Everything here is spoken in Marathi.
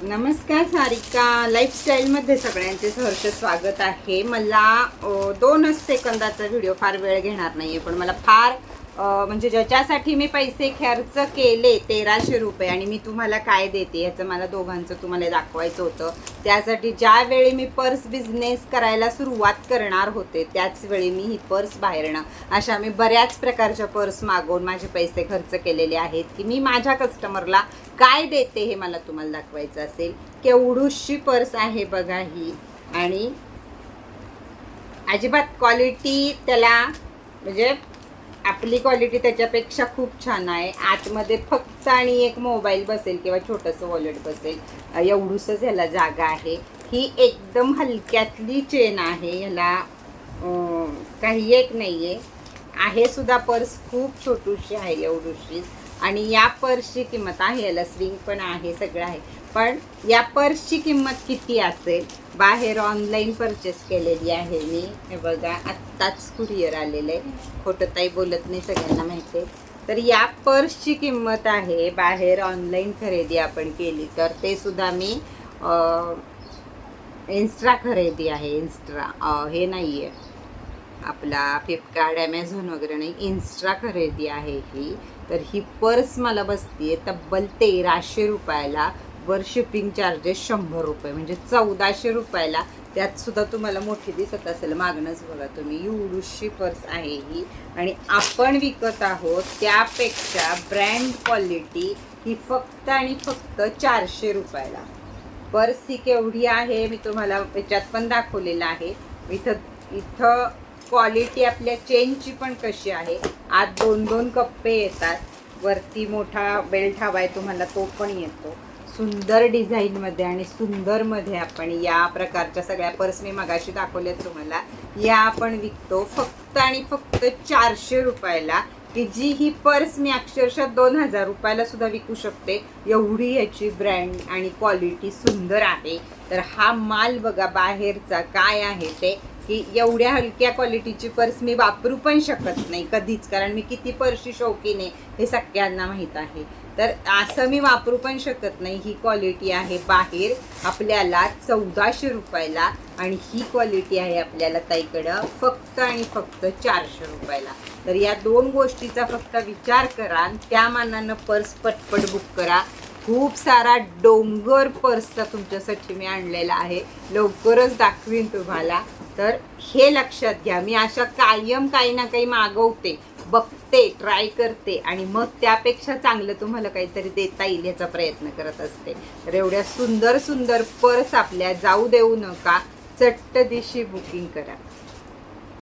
नमस्कार सारिका. लाईफस्टाईलमध्ये सगळ्यांचे सहर्ष स्वागत आहे. मला दोनच सेकंदाचा व्हिडिओ फार वेळ घेणार नाही आहे पण मला फार म्हणजे ज्याच्यासाठी मी पैसे खर्च केले तेराशे रुपये आणि मी तुम्हाला काय देते याचं मला दोघांचं तुम्हाला दाखवायचं होतं. त्यासाठी ज्यावेळी मी पर्स बिझनेस करायला सुरुवात करणार होते त्याच वेळी मी ही पर्स बाहेरणं अशा मी बऱ्याच प्रकारच्या पर्स मागवून माझे पैसे खर्च केलेले आहेत की मी माझ्या कस्टमरला काय देते हे मला तुम्हाला दाखवायचं असेल. केवढूशी पर्स आहे बघा ही. आणि अजिबात क्वालिटी त्याला म्हणजे आपली क्वालिटी त्याच्यापेक्षा खूप छान आहे. आतमध्ये फक्त आणि एक मोबाईल बसेल किंवा छोटंसं वॉलेट बसेल एवढूसच ह्याला जागा आहे. ही एकदम हलक्यातली चेन आहे. ह्याला काही एक नाही आहे आहे सुद्धा पर्स खूप छोटूशी आहे एवढूशी. आणि या पर्सची किंमत आहे याला स्विंग पण आहे सगळं आहे. पण या पर्सची किंमत किती असेल? बाहेर ऑनलाईन परचेस केलेली आहे मी. हे बघा आत्ताच कुरिअर आलेलं आहे. खोटं ताई बोलत नाही सगळ्यांना माहिती आहे. तर या पर्सची किंमत आहे बाहेर ऑनलाईन खरेदी आपण केली तर ते सुद्धा मी इन्स्ट्रा खरेदी आहे इन्स्ट्रा हे नाही आहे आपला फ्लिपकार्ट ॲमेझॉन वगैरे नाही इन्स्ट्रा खरेदी आहे ही. तर ही पर्स मला बसते तब्बल तेराशे रुपयाला. वर शिपिंग चार्जेस शंभर रुपये. म्हणजे चौदाशे रुपयाला. त्यात सुद्धा तुम्हाला मोठी दिसत असेल मागणंच बघा तुम्ही. एवढीशी पर्स आहे ही. आणि आपण विकत आहोत त्यापेक्षा ब्रँड क्वालिटी ही फक्त आणि फक्त चारशे रुपयाला. पर्स ही केवढी आहे मी तुम्हाला याच्यात पण दाखवलेलं आहे. इथं इथं क्वालिटी आपल्या चेनची पण कशी आहे? आत दोन दोन कप्पे येतात. वरती मोठा बेल्ट हवा आहे तुम्हाला तो पण येतो. सुंदर डिझाईनमध्ये आणि सुंदरमध्ये आपण या प्रकारच्या सगळ्या पर्स मी मगाशी दाखवल्या तुम्हाला. या आपण विकतो फक्त आणि फक्त चारशे रुपयाला. की जी ही पर्स मी अक्षरशः दोन हजार रुपयाला सुद्धा विकू शकते. एवढी याची ब्रँड आणि क्वालिटी सुंदर आहे. तर हा माल बघा बाहेरचा काय आहे ते. की एवढ्या हलक्या क्वालिटीची पर्स मी वापरू पण शकत नाही कधीच. कारण मी किती पर्सची शौकीन आहे हे सगळ्यांना माहीत आहे. तर असं मी वापरू पण शकत नाही. ही क्वालिटी आहे बाहेर आपल्याला चौदाशे रुपयाला आणि ही क्वालिटी आहे आपल्याला ताईकडं फक्त आणि फक्त चारशे रुपयाला. तर या दोन गोष्टीचा फक्त विचार करा आणि त्या मानानं पर्स पटपट बुक करा. खूप सारा डोंगर पर्सचा तुमच्यासाठी मी आणलेला आहे. लवकरच दाखवीन तुम्हाला. तर हे लक्षात घ्या. मी अशा कायम काही ना काही मागवते बघते ट्राय करते आणि मग त्यापेक्षा चांगलं तुम्हाला काहीतरी देता येईल याचा प्रयत्न करत असते. तर एवढ्या सुंदर सुंदर पर्स आपल्या जाऊ देऊ नका. चट्ट दिशी बुकिंग करा.